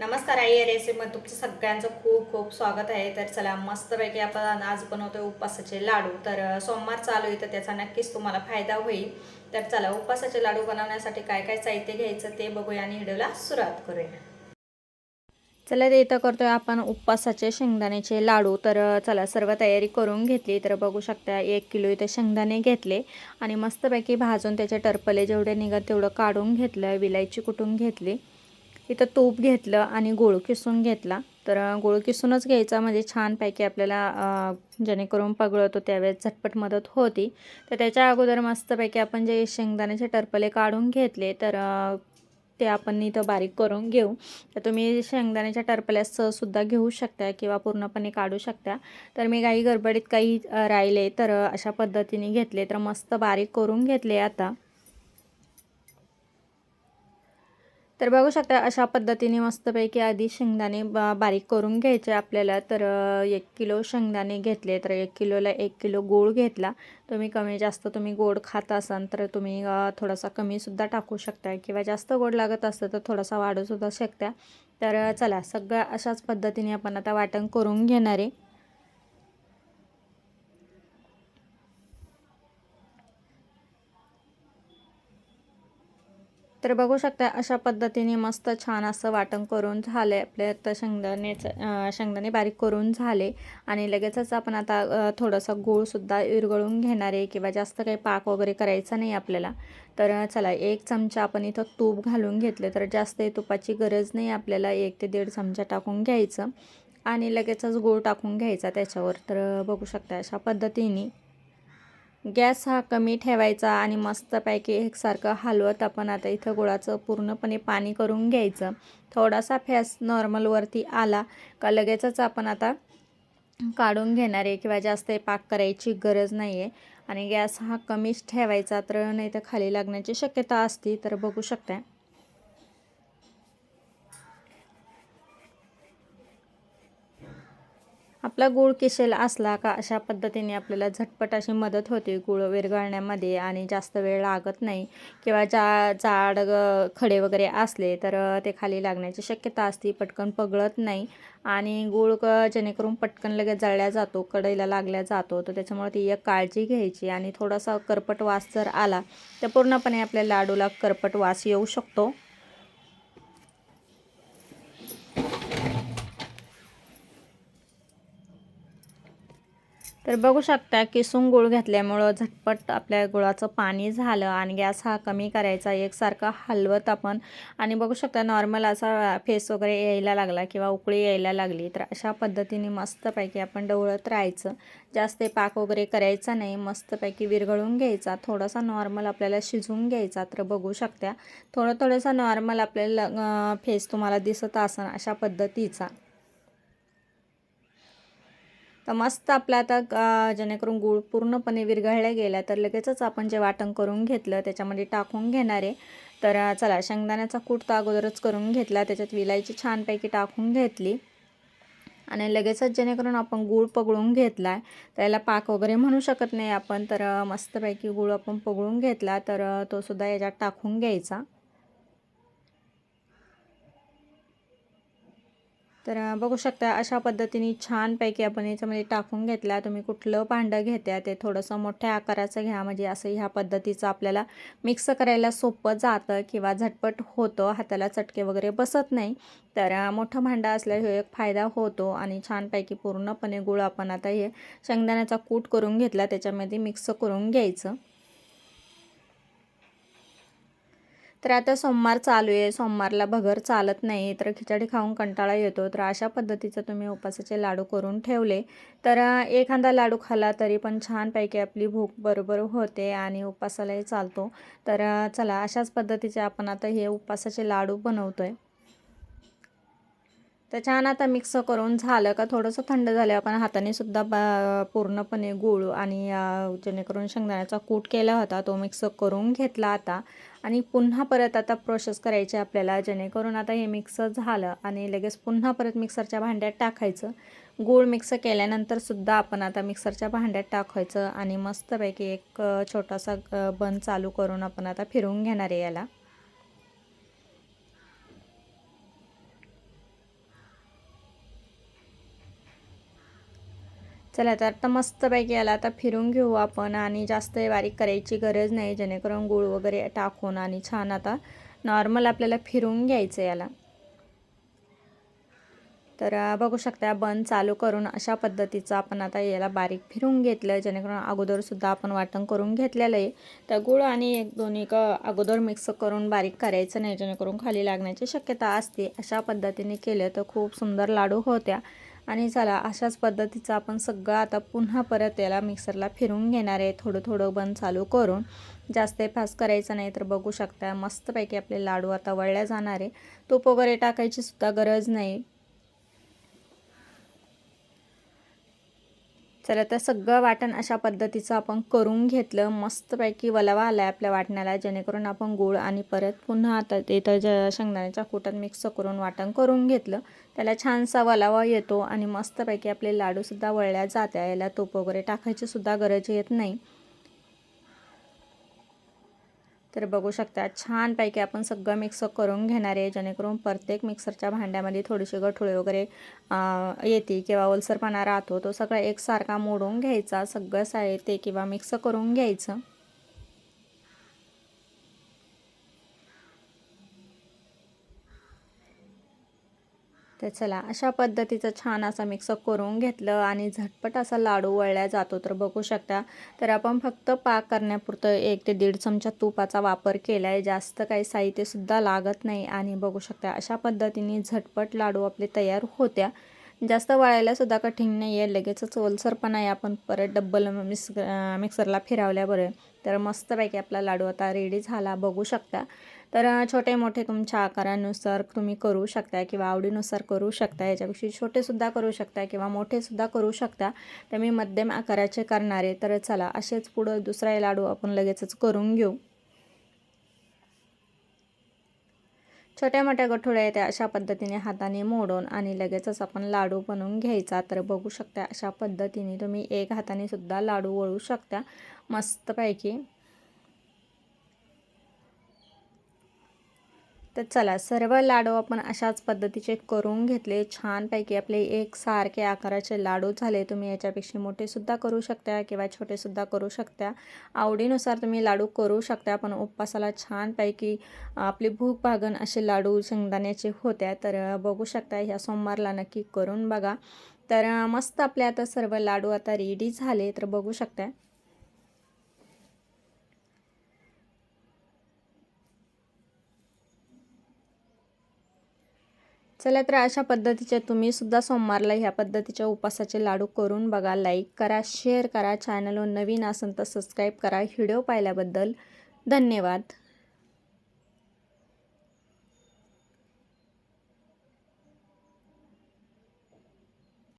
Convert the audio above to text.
नमस्कार आई रेसिपीमध्ये तुमचं सगळ्यांचं खूप खूप स्वागत आहे. तर चला मस्तपैकी आपण आज बनवतोय उपवासाचे लाडू. तर सोमवार चालू आहे तर त्याचा नक्कीच तुम्हाला फायदा होईल. तर चला उपवासाचे लाडू बनवण्यासाठी काय काय साहित्य घ्यायचं ते बघूया आणि व्हिडिओला सुरुवात करूया. चला ते इथं करतोय आपण उपवासाचे शेंगदाण्याचे लाडू. तर चला सर्व तयारी करून घेतली. तर बघू शकता एक किलो इथं शेंगदाणे घेतले. आणि मस्तपैकी भाजून त्याचे टरपले जेवढे निघत तेवढं काढून घेतलं विलायची कुटून घेतली. इथं तूप घेतलं आणि गोळ किसून घेतला. तर गोळ किसूनच घ्यायचा. म्हणजे छानपैकी आपल्याला जेणेकरून पगळतो त्यावेळेस झटपट मदत होती. तर त्याच्या अगोदर मस्तपैकी आपण जे शेंगदाण्याचे टरपले काढून घेतले तर ते आपण इथं बारीक करून घेऊ. तर तुम्ही शेंगदाण्याच्या टरपल्याससुद्धा घेऊ शकता किंवा पूर्णपणे काढू शकता. तर मी काही गडबडीत काही राहिले तर अशा पद्धतीने घेतले. तर मस्त बारीक करून घेतले आता. तर बघू शकता अशा पद्धतीने मस्तपैकी आधी शेंगदाणे बा बारीक करून घ्यायचे आपल्याला. तर एक किलो शेंगदाणे घेतले तर एक किलोला एक किलो गूळ घेतला. तुम्ही कमी जास्त तुम्ही गोड खात असाल तर तुम्ही थोडासा कमीसुद्धा टाकू शकता किंवा जास्त गोड लागत असतं तर थोडासा वाढूसुद्धा शकता. तर चला सगळं अशाच पद्धतीने आपण आता वाटण करून घेणार आहे. तर बघू शकता अशा पद्धतीने मस्त छान असं वाटण करून झालं आपल्या आता शेंगदाण्याचं शेंगदाणे बारीक करून झाले. आणि लगेचच आपण आता थोडंसं गूळसुद्धा विरघळून घेणार आहे किंवा जास्त काही पाक वगैरे करायचा नाही आपल्याला. तर चला एक चमचा आपण इथं तूप घालून घेतले. तर जास्त तुपाची गरज नाही आपल्याला. एक ते दीड चमचा टाकून घ्यायचं. आणि लगेचच गूळ टाकून घ्यायचा त्याच्यावर. तर बघू शकता अशा पद्धतीने. गॅस हा कमी ठेवायचा आणि मस्तपैकी एकसारखं हलवत आपण आता इथं गुळाचं पूर्णपणे पाणी करून घ्यायचं. थोडासा फॅस नॉर्मलवरती आला का लगेचच आपण आता काढून घेणार आहे किंवा जास्त पाक करायची गरज नाही आहे आणि गॅस हा कमीच ठेवायचा तर नाही तर खाली लागण्याची शक्यता असती तर बघू शकता आपला गूळ किसेल असला का अशा पद्धतीने आपल्याला झटपट अशी मदत होते. गूळ विरघळण्यामध्ये आणि जास्त वेळ लागत नाही किंवा जा जाड खडे वगैरे असले तर ते खाली लागण्याची शक्यता असते. पटकन पगळत नाही आणि गूळ क जेणेकरून पटकन लगेच जळल्या जातो कढईला लागल्या जातो. तर त्याच्यामुळे ती एक काळजी घ्यायची आणि थोडासा करपट वास जर आला तर पूर्णपणे आपल्या लाडूला करपट वास येऊ शकतो. तर बघू शकता किसून गूळ घातल्यामुळं झटपट आपल्या गुळाचं पाणी झालं आणि गॅस हा कमी करायचा. एकसारखा हलवत आपण आणि बघू शकता नॉर्मल असा फेस वगैरे यायला लागला किंवा उकळी यायला लागली तर अशा पद्धतीने मस्तपैकी आपण डवळत राहायचं. जास्त पाक वगैरे करायचा नाही मस्तपैकी विरघळून घ्यायचा. थोडासा नॉर्मल आपल्याला शिजवून घ्यायचा तर बघू शकता. थोडं थोडंसं नॉर्मल आपल्याला फेस तुम्हाला दिसत असन अशा पद्धतीचा. तर मस्त आपला आता जेणेकरून गूळ पूर्णपणे विरघळल्या गेला तर लगेचच आपण जे वाटण करून घेतलं त्याच्यामध्ये टाकून घेणार आहे. तर चला शेंगदाण्याचा कूट तर अगोदरच करून घेतला त्याच्यात विलायची छानपैकी टाकून घेतली. आणि लगेचच जेणेकरून आपण गूळ पगळून घेतला आहे त्याला पाक वगैरे म्हणू शकत नाही आपण तर मस्तपैकी गूळ आपण पगळून घेतला तर तो सुद्धा याच्यात टाकून घ्यायचा. तर बघू शकता अशा पद्धतीने छानपैकी आपण याच्यामध्ये टाकून घेतला. तुम्ही कुठलं भांडं घेत्या ते थोडंसं मोठ्या आकाराचं घ्या. म्हणजे असं ह्या पद्धतीचं आपल्याला मिक्स करायला सोपं जातं किंवा झटपट होतं. हाताला चटके वगैरे बसत नाही. तर मोठं भांडं असल्यास एक फायदा होतो आणि छानपैकी पूर्णपणे गुळ आपण आता हे शेंगदाण्याचा कूट करून घेतला. त्याच्यामध्ये मिक्स करून घ्यायचं. तर आता सोमवार चालू आहे. सोमवारला भगर चालत नाही तर खिचडी खाऊन कंटाळा येतो. तर अशा पद्धतीचं तुम्ही उपासाचे लाडू करून ठेवले. तर एखादा लाडू खाल्ला तरी पण छानपैकी आपली भूक बरोबर होते आणि उपासालाही चालतो. तर चला अशाच पद्धतीचे आपण आता हे उपासाचे लाडू बनवतो आहे तर छान आता मिक्स करून झालं का थोडंसं थंड झालं. आपण हाताने सुद्धा बा पूर्णपणे गूळ आणि जेणेकरून शेंगदाण्याचा कूट केला होता तो मिक्स करून घेतला आता. आणि पुन्हा परत आता प्रोसेस करायची आपल्याला जेणेकरून आता हे मिक्स झालं आणि लगेच पुन्हा परत मिक्सरच्या भांड्यात टाकायचं. गूळ मिक्स केल्यानंतर सुद्धा आपण आता मिक्सरच्या भांड्यात टाकायचं आणि मस्तपैकी एक छोटासा बन चालू करून आपण आता फिरवून घेणार आहे याला. चला तर आता मस्तपैकी याला आता फिरून घेऊ आपण आणि जास्त बारीक करायची गरज नाही जेणेकरून गूळ वगैरे टाकून आणि छान आता नॉर्मल आपल्याला फिरून घ्यायचं याला. तर बघू शकता बन चालू करून अशा पद्धतीचं आपण आता याला बारीक फिरून घेतलं जेणेकरून अगोदरसुद्धा आपण वाटण करून घेतलेलं आहे. तर गूळ आणि एक दोन्ही क अगोदर मिक्स करून बारीक करायचं नाही जेणेकरून खाली लागण्याची शक्यता असते. अशा पद्धतीने केलं तर खूप सुंदर लाडू होत्या. आणि चला अशाच पद्धतीचं आपण सगळं आता पुन्हा परत याला मिक्सरला फिरून घेणार आहे. थोडं थोडं बंद चालू करून. जास्त फास्ट करायचं नाही तर बघू शकता मस्तपैकी आपले लाडू आता वळल्या जाणार आहे. तूप वगैरे टाकायची सुद्धा गरज नाही. चला तर सगळं वाटण अशा पद्धतीचं आपण करून घेतलं. मस्तपैकी वलावा आला आहे आपल्या वाटण्याला जेणेकरून आपण गूळ आणि परत पुन्हा आता ते तर ज शेंगदाण्याच्या कुटात मिक्स करून वाटण करून घेतलं. त्याला छानसा वलावा येतो आणि मस्तपैकी आपले लाडूसुद्धा वळल्या जात्या. याला तूप वगैरे टाकायची सुद्धा गरज येत नाही. तर बघू शकता छानपैकी आपण सगळं मिक्स करून घेणार आहे. जेणेकरून प्रत्येक मिक्सरच्या भांड्यामध्ये थोडीशी गठुळे वगैरे येते किंवा ओलसरपणा राहतो. तो सगळा एकसारखा मोडून घ्यायचा. सगळं साहित्य किंवा मिक्स करून घ्यायचं. तर चला अशा पद्धतीचं छान असं मिक्स करून घेतलं आणि झटपट असा लाडू वळल्या जातो. तर बघू शकता तर आपण फक्त पाक करण्यापुरतं एक ते दीड चमचा तुपाचा वापर केला आहे जास्त काही साहित्यसुद्धा लागत नाही आणि बघू शकता अशा पद्धतीने झटपट लाडू आपले तयार होत्या. जास्त वाळायलासुद्धा कठीण नाही आहे लगेचच ओलसरपणा आहे. आपण परत डब्बल मिक्स मिक्सरला फिरवल्याबरोबर तर मस्तपैकी आपला लाडू आता रेडी झाला. बघू शकता तर छोटे मोठे तुमच्या आकारानुसार तुम्ही करू शकता किंवा आवडीनुसार करू शकता याच्यापेक्षा छोटेसुद्धा करू शकता किंवा मोठेसुद्धा करू शकता. तर मी मध्यम आकाराचे करणारे तर चला असेच पुढं दुसरा लाडू आपण लगेचच करून घेऊ. छोट्या मोठ्या गठोड्या आहेत अशा पद्धतीने हाताने मोडून आणि लगेचच आपण लाडू बनवून घ्यायचा. तर बघू शकता अशा पद्धतीने तुम्ही एक हाताने सुद्धा लाडू वळू शकता. मस्तपैकी. तर चला सर्व लाडू आपण अशाच पद्धतीचे करून घेतले. छानपैकी आपले एक सारखे आकाराचे लाडू झाले. तुम्ही याच्यापेक्षा मोठेसुद्धा करू शकता किंवा छोटेसुद्धा करू शकता. आवडीनुसार तुम्ही लाडू करू शकता पण उपवासाला छानपैकी आपली भूक भागण असे लाडू शेंगदाण्याचे होत्या. तर बघू शकता ह्या सोमवारला नक्की करून बघा. तर मस्त आपले आता सर्व लाडू आता रेडी झाले. तर बघू शकता. चला तर अशा पद्धतीचे तुम्ही सुद्धा सोमवारला ह्या पद्धतीच्या उपासाचे लाडू करून बघा लाईक करा शेअर करा. चॅनलवर नवीन असेल तर सबस्क्राईब करा. व्हिडिओ पाहिल्याबद्दल धन्यवाद.